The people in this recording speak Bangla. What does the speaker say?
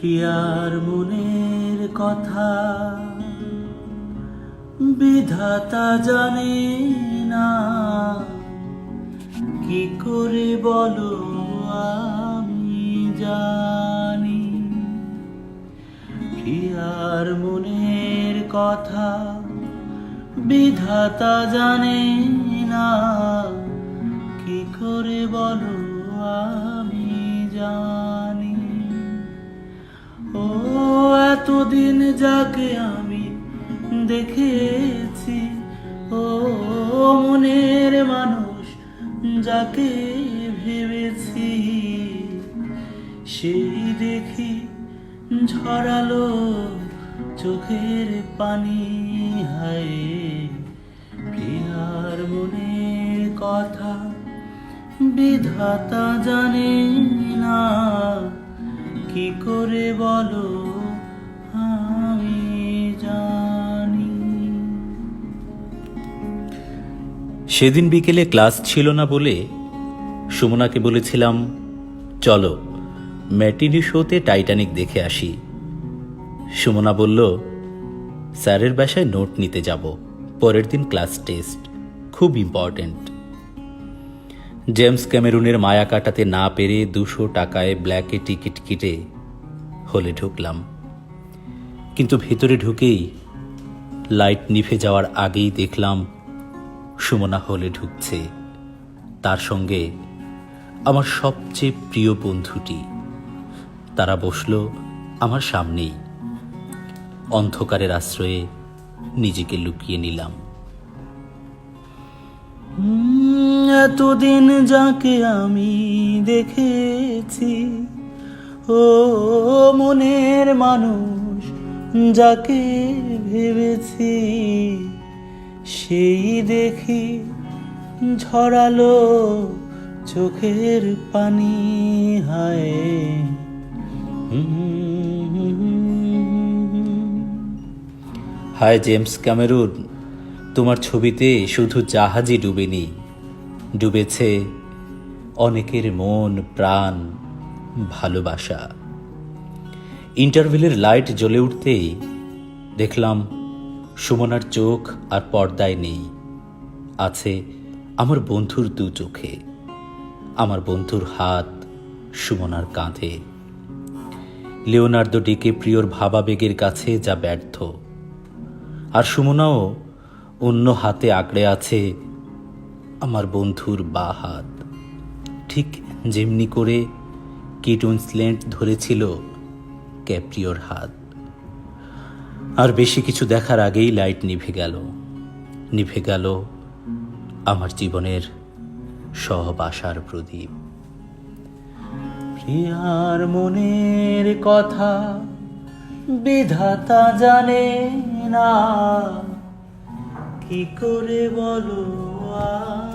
প্রিয়ার মনের কথা। বিধাতা জানে না। কি করে বলো আমি জানি। প্রিয়ার মনের কথা। বিধাতা জানে না। কি করে বলো আমি এতদিন যাকে আমি দেখেছি, ও মনের মানুষ যাকে ভেবেছি, সেই দেখি ঝরালো চোখের পানি, হায় প্রিয়ার মনের কথা বিধাতা জানে না, কি করে বলো সেদিন বিকেলে ক্লাস ছিল না বলে সুমনাকে বলেছিলাম, চলো ম্যাটিনি শোতে টাইটানিক দেখে আসি। সুমনা বলল, স্যারের বাসায় নোট নিতে যাব, পরের দিন ক্লাস টেস্ট, খুব ইম্পর্ট্যান্ট। জেমস ক্যামেরুনের মায়া কাটাতে না পেরে দুশো টাকায় ব্ল্যাকে টিকিট কেটে হলে ঢুকলাম। কিন্তু ভেতরে ঢুকেই লাইট নিভে যাওয়ার আগেই দেখলাম সুমনা হলে ঢুকছে। তার সঙ্গে আমার সবচেয়ে প্রিয় বন্ধুটি। তারা বসল আমার সামনেই। অন্ধকারের আশ্রয়ে নিজেকে লুকিয়ে নিলাম। এতদিন যাকে আমি দেখেছি, ও মনের মানুষ যাকে ভেবেছি। সেই দেখি ঝরালো চোখের পানি, হায়। হায় জেমস ক্যামেরুন, তোমার ছবিতে শুধু জাহাজই ডুবেনি, ডুবেছে অনেকের মন, প্রাণ, ভালোবাসা। ইন্টারভেলের লাইট জ্বলে উঠতেই দেখলাম সুমনার চোখ আর পর্দায় নেই। আছে আমার বন্ধুর দু চোখে। আমার বন্ধুর হাত সুমনার কাঁধে। লিওনার্দো ডিকে প্রিয়র ভাবাবেগের কাছে যা ব্যর্থ। আর সুমনাও অন্য হাতে আঁকড়ে আছে আমার বন্ধুর বা হাত। ঠিক যেমনি করে কিট উইন্সল্যান্ড ধরেছিল ক্যাপ্রিওর হাত। আর বেশি কিছু দেখার আগেই লাইট নিভে গেল। নিভে গেল আমার জীবনের সব আশার প্রদীপ। প্রিয়ার মনের কথা বিধাতা জানে না। কি করে বলো আমি